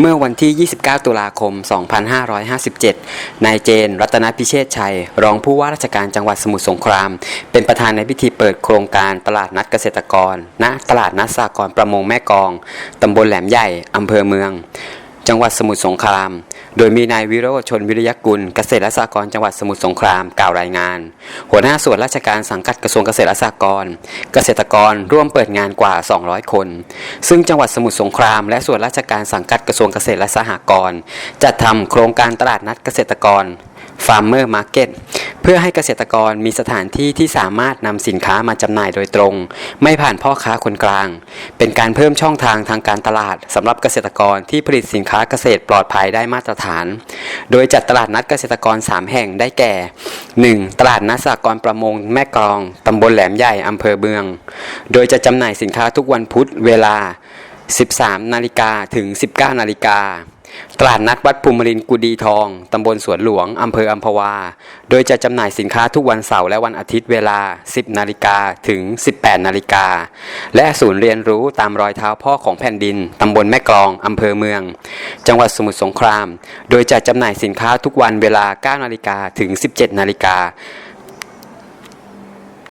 เมื่อวันที่ 29 ตุลาคม 2557 นายเจน รัตนพิเชษชัย รองผู้ว่าราชการจังหวัดสมุทรสงคราม เป็นประธานในพิธีเปิดโครงการตลาดนัดเกษตรกร ณ ตลาดนัดสากรประมงแม่กอง ตำบลแหลมใหญ่ อำเภอเมือง จังหวัดสมุทรสงคราม โดยมีนายวิโรชนวิริยกุลเกษตรและสหกรณ์จังหวัดสมุทรสงครามกล่าวรายงาน หัวหน้าส่วนราชการสังกัดกระทรวงเกษตรและสหกรณ์เกษตรกรร่วมเปิดงานกว่า 200 คน ซึ่งจังหวัดสมุทรสงคราม และส่วนราชการสังกัดกระทรวงเกษตรและสหกรณ์จัดทำโครงการตลาดนัดเกษตรกร Farmer Market เพื่อให้เกษตรกรมีสถานที่ที่สามารถนำสินค้ามาจำหน่ายโดยตรง ไม่ผ่านพ่อค้าคนกลาง เป็นการเพิ่มช่องทางทางการตลาดสำหรับเกษตรกรที่ผลิตสินค้าเกษตรปลอดภัยได้มาตรฐาน โดยจัดตลาดนัดเกษตรกร 3 แห่งได้แก่ 1. ตลาดนัดสหกรประมงแม่กลองตำบลแหลมใหญ่อำเภอเมือง โดยจะจำหน่ายสินค้าทุกวันพุธเวลา 13 นาฬิกาถึง 19 นาฬิกา ตลาดนัดวัดภูมิรินกุดีทอง ตำบลสวนหลวง อำเภออัมพวา โดยจะจำหน่ายสินค้าทุกวันเสาร์และวันอาทิตย์เวลา 10 นาฬิกาถึง 18 นาฬิกา และศูนย์เรียนรู้ตามรอยเท้าพ่อของแผ่นดิน ตำบลแม่กลอง อำเภอเมือง จังหวัดสมุทรสงคราม โดยจะจำหน่ายสินค้าทุกวันเวลา 9 นาฬิกาถึง 17 นาฬิกา